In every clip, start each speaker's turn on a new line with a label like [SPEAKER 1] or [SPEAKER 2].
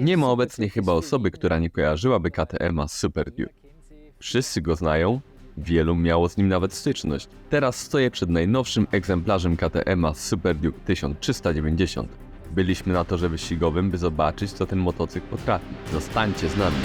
[SPEAKER 1] Nie ma obecnie chyba osoby, która nie kojarzyłaby KTM-a z Super Duke. Wszyscy go znają, wielu miało z nim nawet styczność. Teraz stoję przed najnowszym egzemplarzem KTM-a z Super Duke 1390. Byliśmy na torze wyścigowym, by zobaczyć, co ten motocykl potrafi. Zostańcie z nami.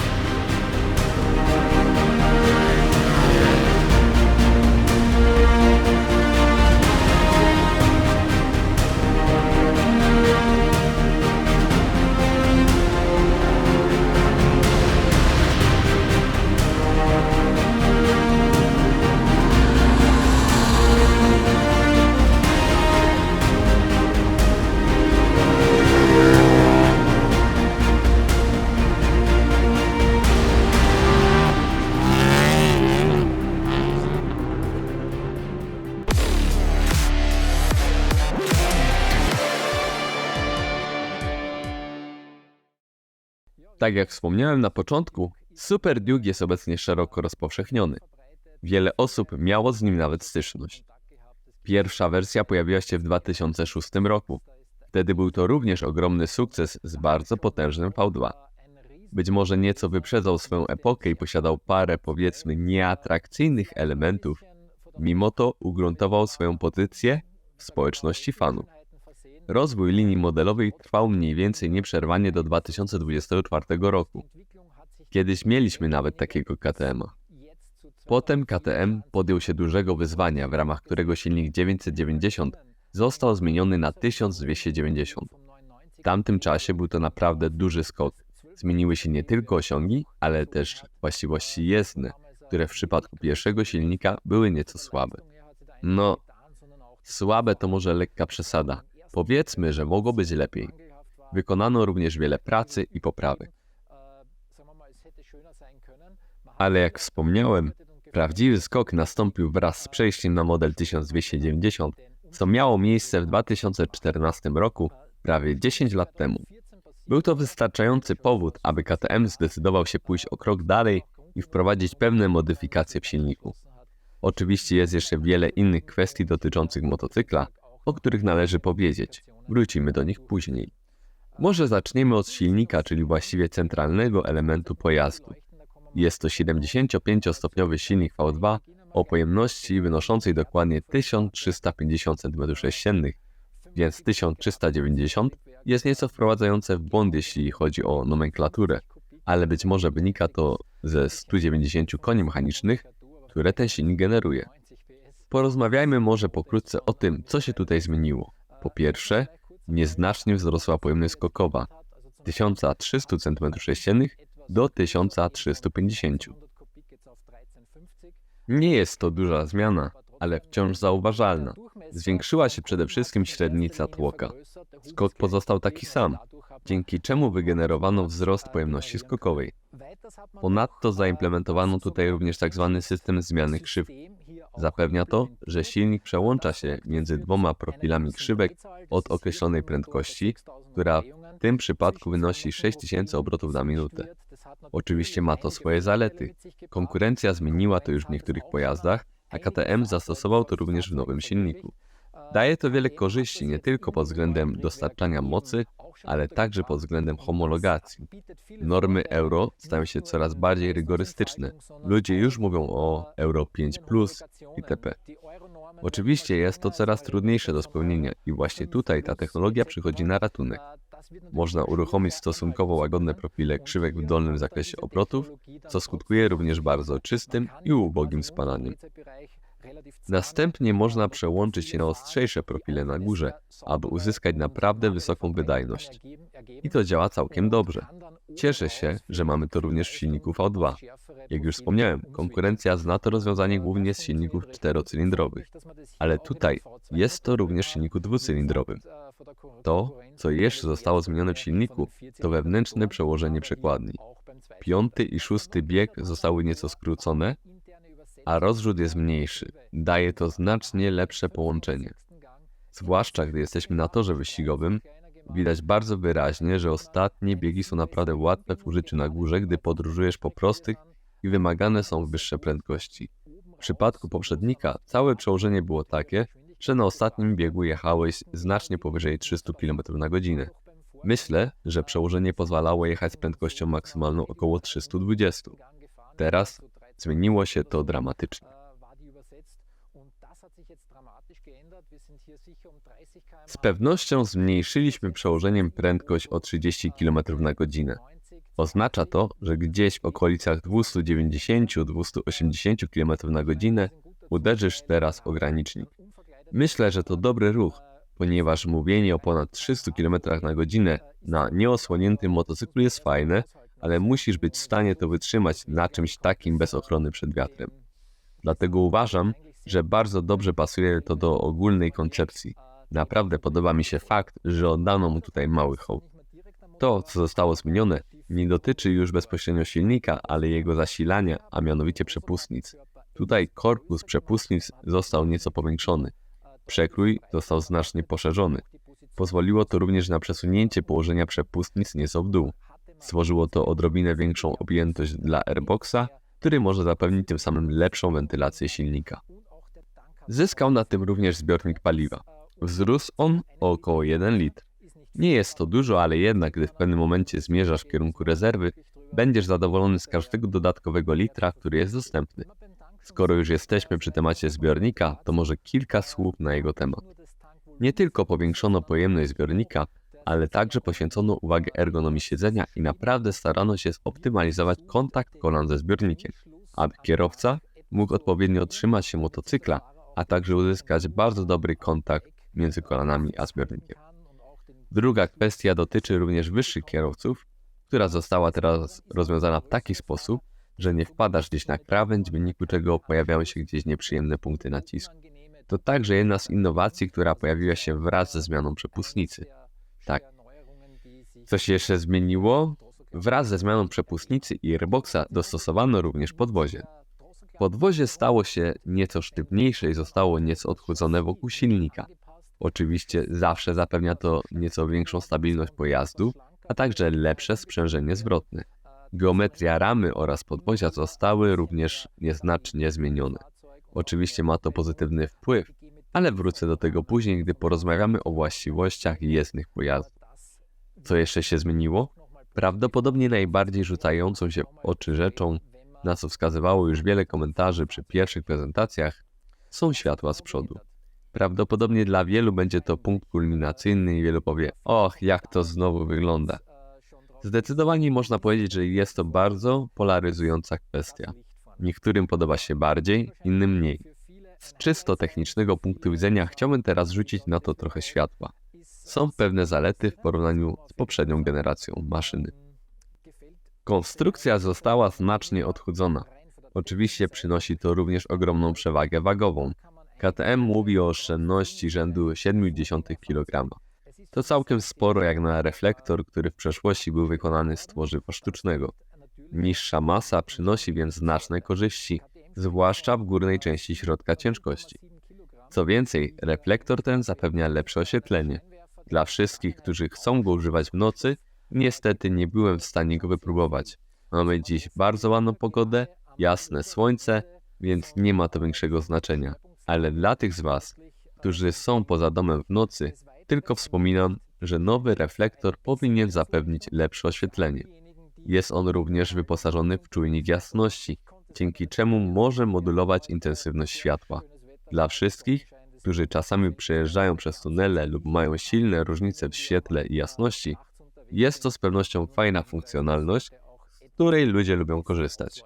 [SPEAKER 1] Tak jak wspomniałem na początku, Super Duke jest obecnie szeroko rozpowszechniony. Wiele osób miało z nim nawet styczność. Pierwsza wersja pojawiła się w 2006 roku. Wtedy był to również ogromny sukces z bardzo potężnym V2. Być może nieco wyprzedzał swoją epokę i posiadał parę, powiedzmy, nieatrakcyjnych elementów, mimo to ugruntował swoją pozycję w społeczności fanów. Rozwój linii modelowej trwał mniej więcej nieprzerwanie do 2024 roku. Kiedyś mieliśmy nawet takiego KTM-a. Potem KTM podjął się dużego wyzwania, w ramach którego silnik 990 został zmieniony na 1290. W tamtym czasie był to naprawdę duży skok. Zmieniły się nie tylko osiągi, ale też właściwości jezdne, które w przypadku pierwszego silnika były nieco słabe. No, słabe to może lekka przesada. Powiedzmy, że mogło być lepiej. Wykonano również wiele pracy i poprawek. Ale jak wspomniałem, prawdziwy skok nastąpił wraz z przejściem na model 1290, co miało miejsce w 2014 roku, prawie 10 lat temu. Był to wystarczający powód, aby KTM zdecydował się pójść o krok dalej i wprowadzić pewne modyfikacje w silniku. Oczywiście jest jeszcze wiele innych kwestii dotyczących motocykla, o których należy powiedzieć. Wrócimy do nich później. Może zaczniemy od silnika, czyli właściwie centralnego elementu pojazdu. Jest to 75-stopniowy silnik V2 o pojemności wynoszącej dokładnie 1350 cm3, więc 1390 jest nieco wprowadzające w błąd, jeśli chodzi o nomenklaturę, ale być może wynika to ze 190 koni mechanicznych, które ten silnik generuje. Porozmawiajmy może pokrótce o tym, co się tutaj zmieniło. Po pierwsze, nieznacznie wzrosła pojemność skokowa z 1300 cm3 do 1350. Nie jest to duża zmiana, ale wciąż zauważalna. Zwiększyła się przede wszystkim średnica tłoka. Skok pozostał taki sam, dzięki czemu wygenerowano wzrost pojemności skokowej. Ponadto zaimplementowano tutaj również tzw. system zmiany krzyw. Zapewnia to, że silnik przełącza się między dwoma profilami krzywek od określonej prędkości, która w tym przypadku wynosi 6000 obrotów na minutę. Oczywiście ma to swoje zalety. Konkurencja zmieniła to już w niektórych pojazdach, a KTM zastosował to również w nowym silniku. Daje to wiele korzyści nie tylko pod względem dostarczania mocy, ale także pod względem homologacji. Normy euro stają się coraz bardziej rygorystyczne. Ludzie już mówią o Euro 5 itp. Oczywiście jest to coraz trudniejsze do spełnienia i właśnie tutaj ta technologia przychodzi na ratunek. Można uruchomić stosunkowo łagodne profile krzywek w dolnym zakresie obrotów, co skutkuje również bardzo czystym i ubogim spalaniem. Następnie można przełączyć się na ostrzejsze profile na górze, aby uzyskać naprawdę wysoką wydajność. I to działa całkiem dobrze. Cieszę się, że mamy to również w silniku V2. Jak już wspomniałem, konkurencja zna to rozwiązanie głównie z silników czterocylindrowych, ale tutaj jest to również w silniku dwucylindrowym. To, co jeszcze zostało zmienione w silniku, to wewnętrzne przełożenie przekładni. Piąty i szósty bieg zostały nieco skrócone, a rozrzut jest mniejszy. Daje to znacznie lepsze połączenie. Zwłaszcza gdy jesteśmy na torze wyścigowym, widać bardzo wyraźnie, że ostatnie biegi są naprawdę łatwe w użyciu na górze, gdy podróżujesz po prostych i wymagane są wyższe prędkości. W przypadku poprzednika całe przełożenie było takie, że na ostatnim biegu jechałeś znacznie powyżej 300 km na godzinę. Myślę, że przełożenie pozwalało jechać z prędkością maksymalną około 320. Teraz zmieniło się to dramatycznie. Z pewnością zmniejszyliśmy przełożeniem prędkość o 30 km na godzinę. Oznacza to, że gdzieś w okolicach 290-280 km na godzinę uderzysz teraz w ogranicznik. Myślę, że to dobry ruch, ponieważ mówienie o ponad 300 km na godzinę na nieosłoniętym motocyklu jest fajne, ale musisz być w stanie to wytrzymać na czymś takim bez ochrony przed wiatrem. Dlatego uważam, że bardzo dobrze pasuje to do ogólnej koncepcji. Naprawdę podoba mi się fakt, że oddano mu tutaj mały hołd. To, co zostało zmienione, nie dotyczy już bezpośrednio silnika, ale jego zasilania, a mianowicie przepustnic. Tutaj korpus przepustnic został nieco powiększony. Przekrój został znacznie poszerzony. Pozwoliło to również na przesunięcie położenia przepustnic nieco w dół. Stworzyło to odrobinę większą objętość dla airboxa, który może zapewnić tym samym lepszą wentylację silnika. Zyskał na tym również zbiornik paliwa. Wzrósł on o około 1 litr. Nie jest to dużo, ale jednak, gdy w pewnym momencie zmierzasz w kierunku rezerwy, będziesz zadowolony z każdego dodatkowego litra, który jest dostępny. Skoro już jesteśmy przy temacie zbiornika, to może kilka słów na jego temat. Nie tylko powiększono pojemność zbiornika, ale także poświęcono uwagę ergonomii siedzenia i naprawdę starano się zoptymalizować kontakt kolan ze zbiornikiem, aby kierowca mógł odpowiednio trzymać się motocykla, a także uzyskać bardzo dobry kontakt między kolanami a zbiornikiem. Druga kwestia dotyczy również wyższych kierowców, która została teraz rozwiązana w taki sposób, że nie wpadasz gdzieś na krawędź, w wyniku czego pojawiają się gdzieś nieprzyjemne punkty nacisku. To także jedna z innowacji, która pojawiła się wraz ze zmianą przepustnicy. Tak. Co się jeszcze zmieniło? Wraz ze zmianą przepustnicy i airboxa dostosowano również podwozie. Podwozie stało się nieco sztywniejsze i zostało nieco odchudzone wokół silnika. Oczywiście zawsze zapewnia to nieco większą stabilność pojazdu, a także lepsze sprzężenie zwrotne. Geometria ramy oraz podwozia zostały również nieznacznie zmienione. Oczywiście ma to pozytywny wpływ, ale wrócę do tego później, gdy porozmawiamy o właściwościach jezdnych pojazdów. Co jeszcze się zmieniło? Prawdopodobnie najbardziej rzucającą się w oczy rzeczą, na co wskazywało już wiele komentarzy przy pierwszych prezentacjach, są światła z przodu. Prawdopodobnie dla wielu będzie to punkt kulminacyjny i wielu powie: Och, jak to znowu wygląda. Zdecydowanie można powiedzieć, że jest to bardzo polaryzująca kwestia. Niektórym podoba się bardziej, innym mniej. Z czysto technicznego punktu widzenia chciałbym teraz rzucić na to trochę światła. Są pewne zalety w porównaniu z poprzednią generacją maszyny. Konstrukcja została znacznie odchudzona. Oczywiście przynosi to również ogromną przewagę wagową. KTM mówi o oszczędności rzędu 0,7 kg. To całkiem sporo jak na reflektor, który w przeszłości był wykonany z tworzywa sztucznego. Niższa masa przynosi więc znaczne korzyści, zwłaszcza w górnej części środka ciężkości. Co więcej, reflektor ten zapewnia lepsze oświetlenie. Dla wszystkich, którzy chcą go używać w nocy, niestety nie byłem w stanie go wypróbować. Mamy dziś bardzo ładną pogodę, jasne słońce, więc nie ma to większego znaczenia. Ale dla tych z Was, którzy są poza domem w nocy, tylko wspominam, że nowy reflektor powinien zapewnić lepsze oświetlenie. Jest on również wyposażony w czujnik jasności, dzięki czemu może modulować intensywność światła. Dla wszystkich, którzy czasami przejeżdżają przez tunele lub mają silne różnice w świetle i jasności, jest to z pewnością fajna funkcjonalność, z której ludzie lubią korzystać.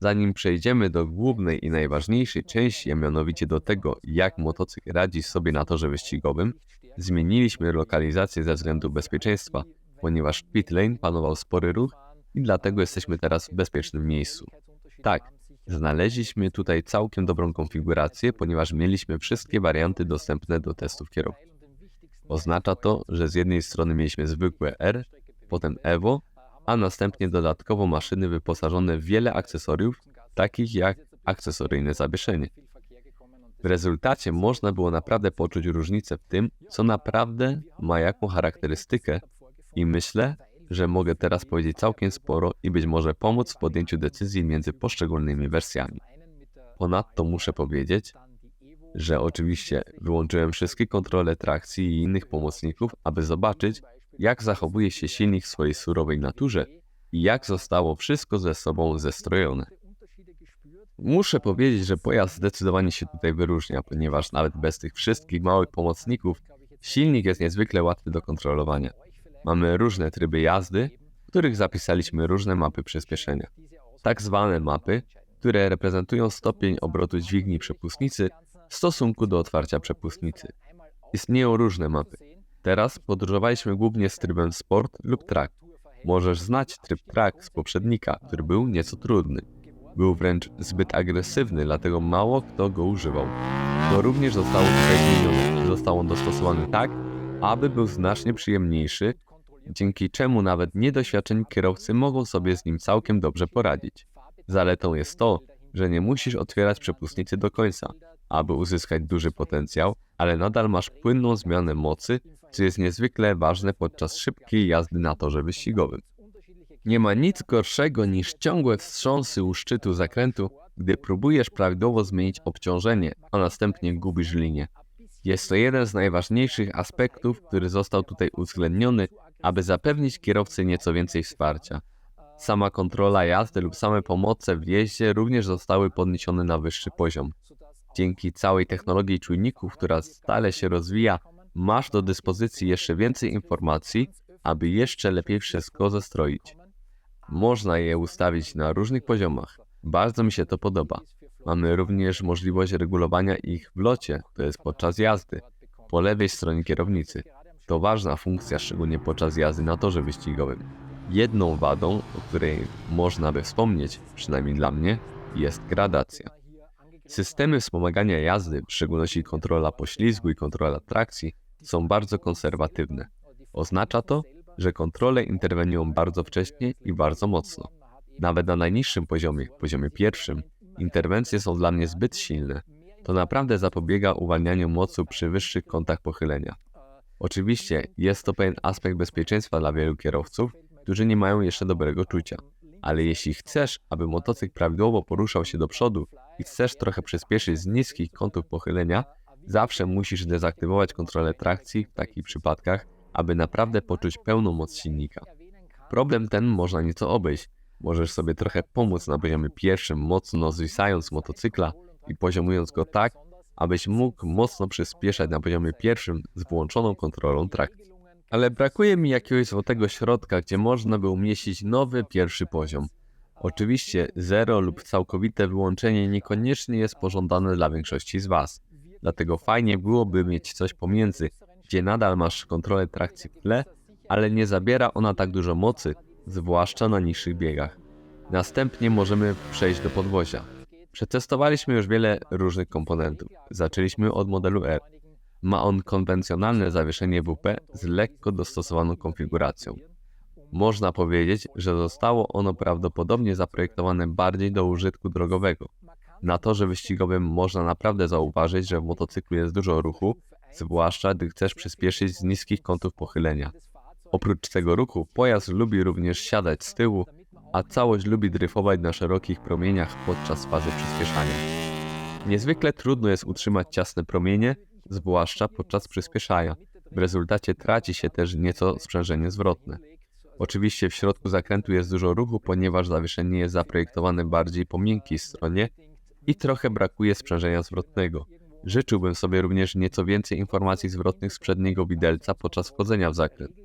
[SPEAKER 1] Zanim przejdziemy do głównej i najważniejszej części, a mianowicie do tego, jak motocykl radzi sobie na torze wyścigowym, zmieniliśmy lokalizację ze względu bezpieczeństwa, ponieważ w pit lane panował spory ruch i dlatego jesteśmy teraz w bezpiecznym miejscu. Tak, znaleźliśmy tutaj całkiem dobrą konfigurację, ponieważ mieliśmy wszystkie warianty dostępne do testów kierowców. Oznacza to, że z jednej strony mieliśmy zwykłe R, potem Evo, a następnie dodatkowo maszyny wyposażone w wiele akcesoriów, takich jak akcesoryjne zawieszenie. W rezultacie można było naprawdę poczuć różnicę w tym, co naprawdę ma jaką charakterystykę i myślę, że mogę teraz powiedzieć całkiem sporo i być może pomóc w podjęciu decyzji między poszczególnymi wersjami. Ponadto muszę powiedzieć, że oczywiście wyłączyłem wszystkie kontrole trakcji i innych pomocników, aby zobaczyć, jak zachowuje się silnik w swojej surowej naturze i jak zostało wszystko ze sobą zestrojone. Muszę powiedzieć, że pojazd zdecydowanie się tutaj wyróżnia, ponieważ nawet bez tych wszystkich małych pomocników silnik jest niezwykle łatwy do kontrolowania. Mamy różne tryby jazdy, w których zapisaliśmy różne mapy przyspieszenia. Tak zwane mapy, które reprezentują stopień obrotu dźwigni przepustnicy w stosunku do otwarcia przepustnicy. Istnieją różne mapy. Teraz podróżowaliśmy głównie z trybem Sport lub Track. Możesz znać tryb Track z poprzednika, który był nieco trudny. Był wręcz zbyt agresywny, dlatego mało kto go używał. To również zostało tutaj zmienione. Został on dostosowany tak, aby był znacznie przyjemniejszy, dzięki czemu nawet niedoświadczeni kierowcy mogą sobie z nim całkiem dobrze poradzić. Zaletą jest to, że nie musisz otwierać przepustnicy do końca, aby uzyskać duży potencjał, ale nadal masz płynną zmianę mocy, co jest niezwykle ważne podczas szybkiej jazdy na torze wyścigowym. Nie ma nic gorszego niż ciągłe wstrząsy u szczytu zakrętu, gdy próbujesz prawidłowo zmienić obciążenie, a następnie gubisz linię. Jest to jeden z najważniejszych aspektów, który został tutaj uwzględniony, aby zapewnić kierowcy nieco więcej wsparcia. Sama kontrola jazdy lub same pomoce w jeździe również zostały podniesione na wyższy poziom. Dzięki całej technologii czujników, która stale się rozwija, masz do dyspozycji jeszcze więcej informacji, aby jeszcze lepiej wszystko zestroić. Można je ustawić na różnych poziomach. Bardzo mi się to podoba. Mamy również możliwość regulowania ich w locie, to jest podczas jazdy, po lewej stronie kierownicy. To ważna funkcja, szczególnie podczas jazdy na torze wyścigowym. Jedną wadą, o której można by wspomnieć, przynajmniej dla mnie, jest gradacja. Systemy wspomagania jazdy, w szczególności kontrola poślizgu i kontrola trakcji, są bardzo konserwatywne. Oznacza to, że kontrole interweniują bardzo wcześnie i bardzo mocno. Nawet na najniższym poziomie, poziomie pierwszym, interwencje są dla mnie zbyt silne. To naprawdę zapobiega uwalnianiu mocy przy wyższych kątach pochylenia. Oczywiście jest to pewien aspekt bezpieczeństwa dla wielu kierowców, którzy nie mają jeszcze dobrego czucia. Ale jeśli chcesz, aby motocykl prawidłowo poruszał się do przodu i chcesz trochę przyspieszyć z niskich kątów pochylenia, zawsze musisz dezaktywować kontrolę trakcji w takich przypadkach, aby naprawdę poczuć pełną moc silnika. Problem ten można nieco obejść. Możesz sobie trochę pomóc na poziomie pierwszym, mocno zwisając motocykla i poziomując go tak, abyś mógł mocno przyspieszać na poziomie pierwszym z włączoną kontrolą trakcji. Ale brakuje mi jakiegoś złotego środka, gdzie można by umieścić nowy pierwszy poziom. Oczywiście zero lub całkowite wyłączenie niekoniecznie jest pożądane dla większości z Was. Dlatego fajnie byłoby mieć coś pomiędzy, gdzie nadal masz kontrolę trakcji w tle, ale nie zabiera ona tak dużo mocy, zwłaszcza na niższych biegach. Następnie możemy przejść do podwozia. Przetestowaliśmy już wiele różnych komponentów. Zaczęliśmy od modelu R. Ma on konwencjonalne zawieszenie WP z lekko dostosowaną konfiguracją. Można powiedzieć, że zostało ono prawdopodobnie zaprojektowane bardziej do użytku drogowego. Na torze wyścigowym można naprawdę zauważyć, że w motocyklu jest dużo ruchu, zwłaszcza gdy chcesz przyspieszyć z niskich kątów pochylenia. Oprócz tego ruchu, pojazd lubi również siadać z tyłu, a całość lubi dryfować na szerokich promieniach podczas fazy przyspieszania. Niezwykle trudno jest utrzymać ciasne promienie, zwłaszcza podczas przyspieszania. W rezultacie traci się też nieco sprzężenie zwrotne. Oczywiście w środku zakrętu jest dużo ruchu, ponieważ zawieszenie jest zaprojektowane bardziej po miękkiej stronie i trochę brakuje sprzężenia zwrotnego. Życzyłbym sobie również nieco więcej informacji zwrotnych z przedniego widelca podczas wchodzenia w zakręt.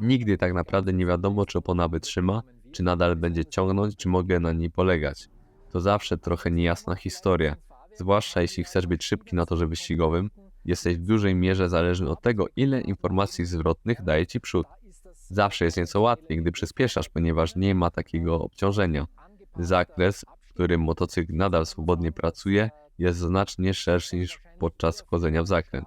[SPEAKER 1] Nigdy tak naprawdę nie wiadomo, czy opona wytrzyma, czy nadal będzie ciągnąć, czy mogę na niej polegać. To zawsze trochę niejasna historia, zwłaszcza jeśli chcesz być szybki na torze wyścigowym, jesteś w dużej mierze zależny od tego, ile informacji zwrotnych daje ci przód. Zawsze jest nieco łatwiej, gdy przyspieszasz, ponieważ nie ma takiego obciążenia. Zakres, w którym motocykl nadal swobodnie pracuje, jest znacznie szerszy niż podczas wchodzenia w zakręt.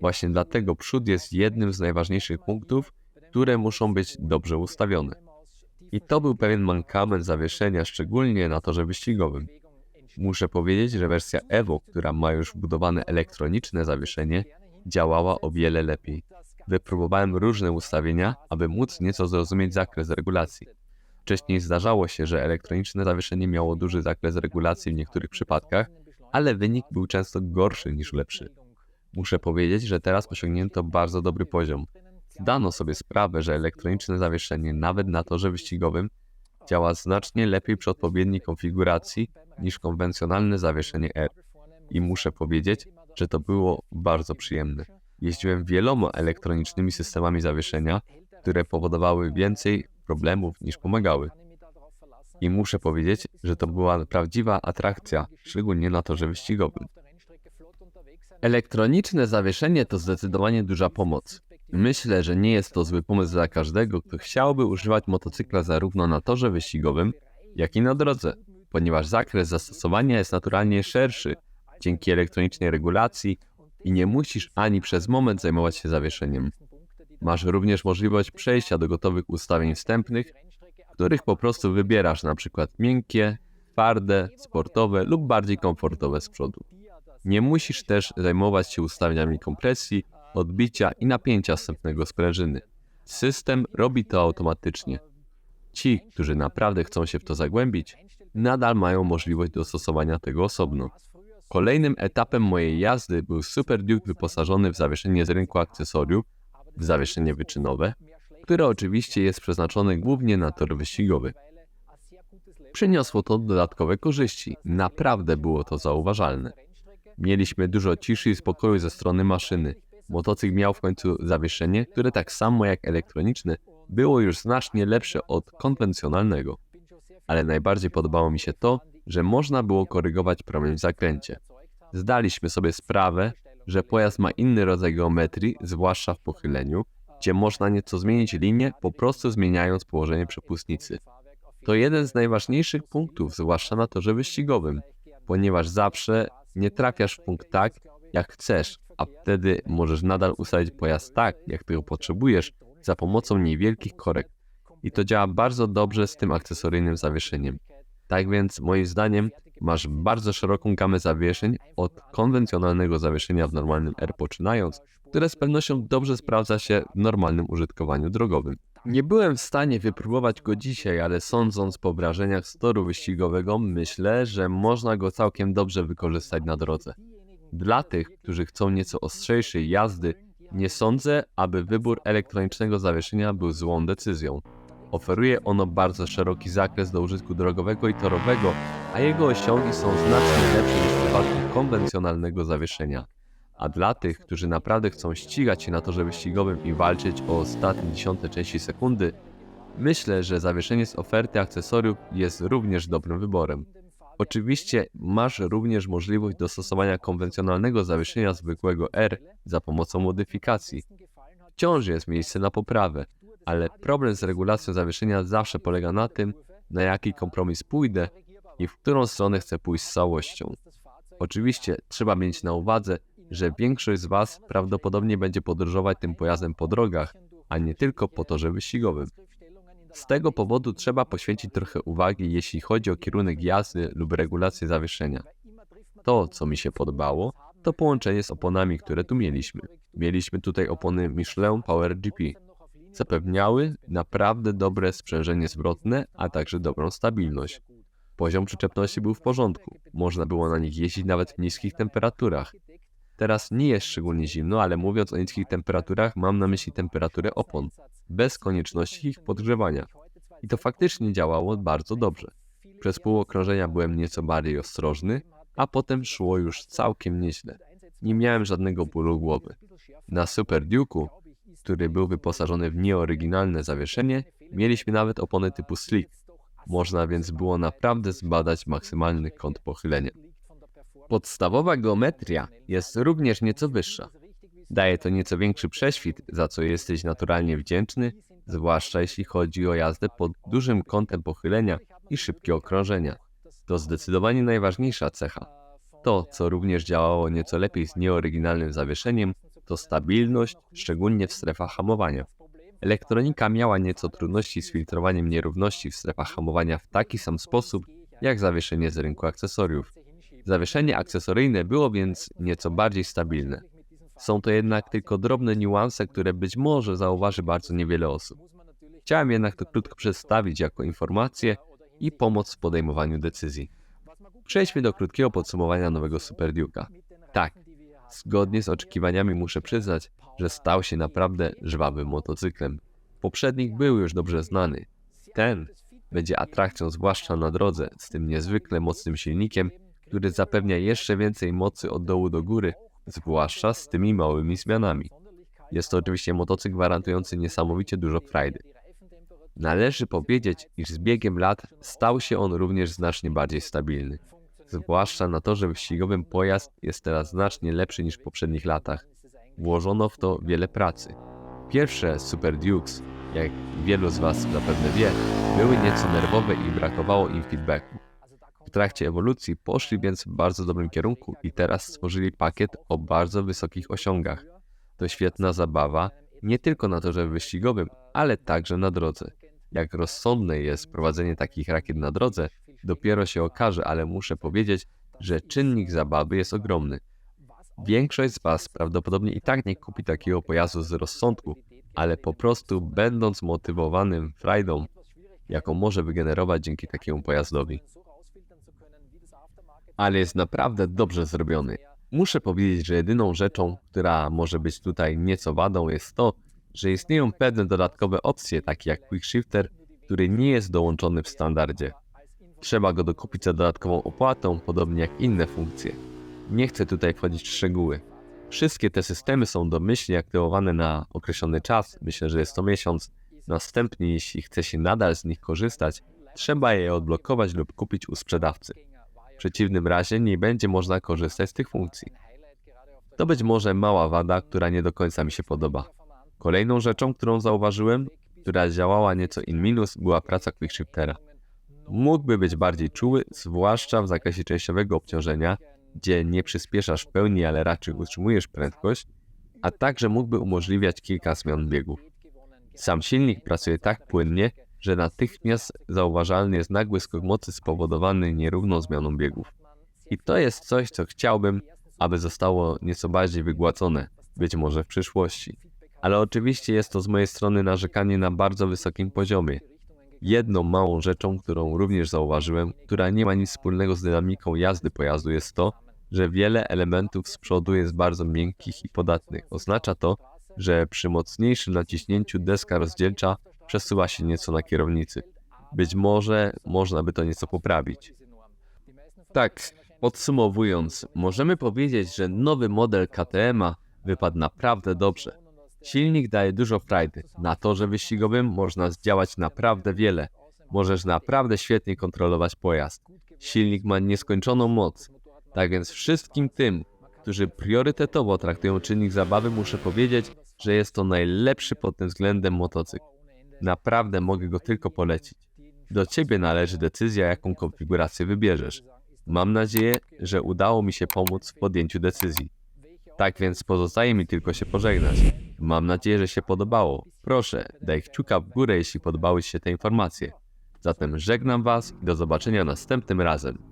[SPEAKER 1] Właśnie dlatego przód jest jednym z najważniejszych punktów, które muszą być dobrze ustawione. I to był pewien mankament zawieszenia, szczególnie na torze wyścigowym. Muszę powiedzieć, że wersja Evo, która ma już wbudowane elektroniczne zawieszenie, działała o wiele lepiej. Wypróbowałem różne ustawienia, aby móc nieco zrozumieć zakres regulacji. Wcześniej zdarzało się, że elektroniczne zawieszenie miało duży zakres regulacji w niektórych przypadkach, ale wynik był często gorszy niż lepszy. Muszę powiedzieć, że teraz osiągnięto bardzo dobry poziom. Zdano sobie sprawę, że elektroniczne zawieszenie nawet na torze wyścigowym działa znacznie lepiej przy odpowiedniej konfiguracji niż konwencjonalne zawieszenie R. I muszę powiedzieć, że to było bardzo przyjemne. Jeździłem wieloma elektronicznymi systemami zawieszenia, które powodowały więcej problemów niż pomagały. I muszę powiedzieć, że to była prawdziwa atrakcja, szczególnie na torze wyścigowym. Elektroniczne zawieszenie to zdecydowanie duża pomoc. Myślę, że nie jest to zły pomysł dla każdego, kto chciałby używać motocykla zarówno na torze wyścigowym, jak i na drodze, ponieważ zakres zastosowania jest naturalnie szerszy dzięki elektronicznej regulacji i nie musisz ani przez moment zajmować się zawieszeniem. Masz również możliwość przejścia do gotowych ustawień wstępnych, których po prostu wybierasz przykład miękkie, twarde, sportowe lub bardziej komfortowe z przodu. Nie musisz też zajmować się ustawieniami kompresji, odbicia i napięcia wstępnego sprężyny. System robi to automatycznie. Ci, którzy naprawdę chcą się w to zagłębić, nadal mają możliwość dostosowania tego osobno. Kolejnym etapem mojej jazdy był Super Duke wyposażony w zawieszenie z rynku akcesoriów, w zawieszenie wyczynowe, które oczywiście jest przeznaczone głównie na tor wyścigowy. Przyniosło to dodatkowe korzyści, naprawdę było to zauważalne. Mieliśmy dużo ciszy i spokoju ze strony maszyny. Motocykl miał w końcu zawieszenie, które tak samo jak elektroniczne było już znacznie lepsze od konwencjonalnego. Ale najbardziej podobało mi się to, że można było korygować promień w zakręcie. Zdaliśmy sobie sprawę, że pojazd ma inny rodzaj geometrii, zwłaszcza w pochyleniu, gdzie można nieco zmienić linię, po prostu zmieniając położenie przepustnicy. To jeden z najważniejszych punktów, zwłaszcza na torze wyścigowym, ponieważ zawsze nie trafiasz w punkt tak, jak chcesz, a wtedy możesz nadal ustawić pojazd tak, jak tego potrzebujesz, za pomocą niewielkich korekt. I to działa bardzo dobrze z tym akcesoryjnym zawieszeniem. Tak więc, moim zdaniem, masz bardzo szeroką gamę zawieszeń, od konwencjonalnego zawieszenia w normalnym R poczynając, które z pewnością dobrze sprawdza się w normalnym użytkowaniu drogowym. Nie byłem w stanie wypróbować go dzisiaj, ale sądząc po wrażeniach z toru wyścigowego, myślę, że można go całkiem dobrze wykorzystać na drodze. Dla tych, którzy chcą nieco ostrzejszej jazdy, nie sądzę, aby wybór elektronicznego zawieszenia był złą decyzją. Oferuje ono bardzo szeroki zakres do użytku drogowego i torowego, a jego osiągi są znacznie lepsze niż w przypadku konwencjonalnego zawieszenia. A dla tych, którzy naprawdę chcą ścigać się na torze wyścigowym i walczyć o ostatnie dziesiąte części sekundy, myślę, że zawieszenie z oferty akcesoriów jest również dobrym wyborem. Oczywiście masz również możliwość dostosowania konwencjonalnego zawieszenia zwykłego R za pomocą modyfikacji. Wciąż jest miejsce na poprawę, ale problem z regulacją zawieszenia zawsze polega na tym, na jaki kompromis pójdę i w którą stronę chcę pójść z całością. Oczywiście trzeba mieć na uwadze, że większość z Was prawdopodobnie będzie podróżować tym pojazdem po drogach, a nie tylko po torze wyścigowym. Z tego powodu trzeba poświęcić trochę uwagi, jeśli chodzi o kierunek jazdy lub regulację zawieszenia. To, co mi się podobało, to połączenie z oponami, które tu mieliśmy. Mieliśmy tutaj opony Michelin Power GP. Zapewniały naprawdę dobre sprzężenie zwrotne, a także dobrą stabilność. Poziom przyczepności był w porządku. Można było na nich jeździć nawet w niskich temperaturach. Teraz nie jest szczególnie zimno, ale mówiąc o niskich temperaturach, mam na myśli temperaturę opon, bez konieczności ich podgrzewania. I to faktycznie działało bardzo dobrze. Przez pół okrążenia byłem nieco bardziej ostrożny, a potem szło już całkiem nieźle. Nie miałem żadnego bólu głowy. Na Super Duke'u, który był wyposażony w nieoryginalne zawieszenie, mieliśmy nawet opony typu slick. Można więc było naprawdę zbadać maksymalny kąt pochylenia. Podstawowa geometria jest również nieco wyższa. Daje to nieco większy prześwit, za co jesteś naturalnie wdzięczny, zwłaszcza jeśli chodzi o jazdę pod dużym kątem pochylenia i szybkie okrążenia. To zdecydowanie najważniejsza cecha. To, co również działało nieco lepiej z nieoryginalnym zawieszeniem, to stabilność, szczególnie w strefach hamowania. Elektronika miała nieco trudności z filtrowaniem nierówności w strefach hamowania w taki sam sposób, jak zawieszenie z rynku akcesoriów. Zawieszenie akcesoryjne było więc nieco bardziej stabilne. Są to jednak tylko drobne niuanse, które być może zauważy bardzo niewiele osób. Chciałem jednak to krótko przedstawić jako informację i pomoc w podejmowaniu decyzji. Przejdźmy do krótkiego podsumowania nowego Super Duke'a. Tak, zgodnie z oczekiwaniami muszę przyznać, że stał się naprawdę żwawym motocyklem. Poprzednik był już dobrze znany. Ten będzie atrakcją zwłaszcza na drodze z tym niezwykle mocnym silnikiem, który zapewnia jeszcze więcej mocy od dołu do góry, zwłaszcza z tymi małymi zmianami. Jest to oczywiście motocykl gwarantujący niesamowicie dużo frajdy. Należy powiedzieć, iż z biegiem lat stał się on również znacznie bardziej stabilny. Zwłaszcza na torze wyścigowym pojazd jest teraz znacznie lepszy niż w poprzednich latach. Włożono w to wiele pracy. Pierwsze Super Dukes, jak wielu z Was zapewne wie, były nieco nerwowe i brakowało im feedbacku. Trakcie ewolucji poszli więc w bardzo dobrym kierunku i teraz stworzyli pakiet o bardzo wysokich osiągach. To świetna zabawa nie tylko na torze wyścigowym, ale także na drodze. Jak rozsądne jest prowadzenie takich rakiet na drodze, dopiero się okaże, ale muszę powiedzieć, że czynnik zabawy jest ogromny. Większość z Was prawdopodobnie i tak nie kupi takiego pojazdu z rozsądku, ale po prostu będąc motywowanym frajdą, jaką może wygenerować dzięki takiemu pojazdowi. Ale jest naprawdę dobrze zrobiony. Muszę powiedzieć, że jedyną rzeczą, która może być tutaj nieco wadą, jest to, że istnieją pewne dodatkowe opcje, takie jak Quick Shifter, który nie jest dołączony w standardzie. Trzeba go dokupić za dodatkową opłatą, podobnie jak inne funkcje. Nie chcę tutaj wchodzić w szczegóły. Wszystkie te systemy są domyślnie aktywowane na określony czas, myślę, że jest to miesiąc. Następnie, jeśli chce się nadal z nich korzystać, trzeba je odblokować lub kupić u sprzedawcy. W przeciwnym razie nie będzie można korzystać z tych funkcji. To być może mała wada, która nie do końca mi się podoba. Kolejną rzeczą, którą zauważyłem, która działała nieco in minus, była praca quickshiftera. Mógłby być bardziej czuły, zwłaszcza w zakresie częściowego obciążenia, gdzie nie przyspieszasz w pełni, ale raczej utrzymujesz prędkość, a także mógłby umożliwiać kilka zmian biegów. Sam silnik pracuje tak płynnie, że natychmiast zauważalny jest nagły skok mocy spowodowany nierówną zmianą biegów. I to jest coś, co chciałbym, aby zostało nieco bardziej wygładzone, być może w przyszłości. Ale oczywiście jest to z mojej strony narzekanie na bardzo wysokim poziomie. Jedną małą rzeczą, którą również zauważyłem, która nie ma nic wspólnego z dynamiką jazdy pojazdu, jest to, że wiele elementów z przodu jest bardzo miękkich i podatnych. Oznacza to, że przy mocniejszym naciśnięciu deska rozdzielcza przesuwa się nieco na kierownicy. Być może można by to nieco poprawić. Tak, podsumowując, możemy powiedzieć, że nowy model KTM-a wypadł naprawdę dobrze. Silnik daje dużo frajdy. Na torze wyścigowym można zdziałać naprawdę wiele. Możesz naprawdę świetnie kontrolować pojazd. Silnik ma nieskończoną moc. Tak więc wszystkim tym, którzy priorytetowo traktują czynnik zabawy, muszę powiedzieć, że jest to najlepszy pod tym względem motocykl. Naprawdę mogę go tylko polecić. Do Ciebie należy decyzja, jaką konfigurację wybierzesz. Mam nadzieję, że udało mi się pomóc w podjęciu decyzji. Tak więc pozostaje mi tylko się pożegnać. Mam nadzieję, że się podobało. Proszę, daj kciuka w górę, jeśli podobały się te informacje. Zatem żegnam Was i do zobaczenia następnym razem.